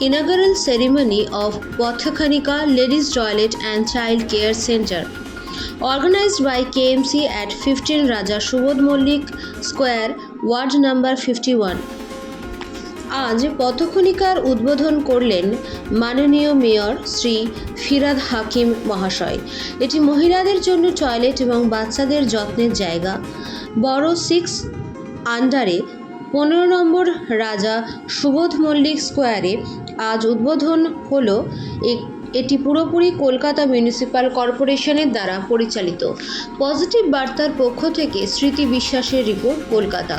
inaugural ceremony of Pothakhanika Ladies Toilet and Child Care Center organized by KMC at 15 Raja Subodh Mollik Square, Ward number 51. আজ পথখনিকার উদ্বোধন করলেন মাননীয় mayor Shri Firhad হাকিম মহাশয় এটি মহিলাদের জন্য টয়লেট এবং বাচ্চাদের যত্নের জায়গা বড় সিক্স আন্ডারে পনেরো নম্বর রাজা সুবোধ মল্লিক স্কোয়ারে আজ উদ্বোধন হল এটি পুরোপুরি কলকাতা মিউনিসিপ্যাল কর্পোরেশনের দ্বারা পরিচালিত। পজিটিভ বার্তার পক্ষ থেকে স্মৃতি বিশ্বাসের রিপোর্ট কলকাতা।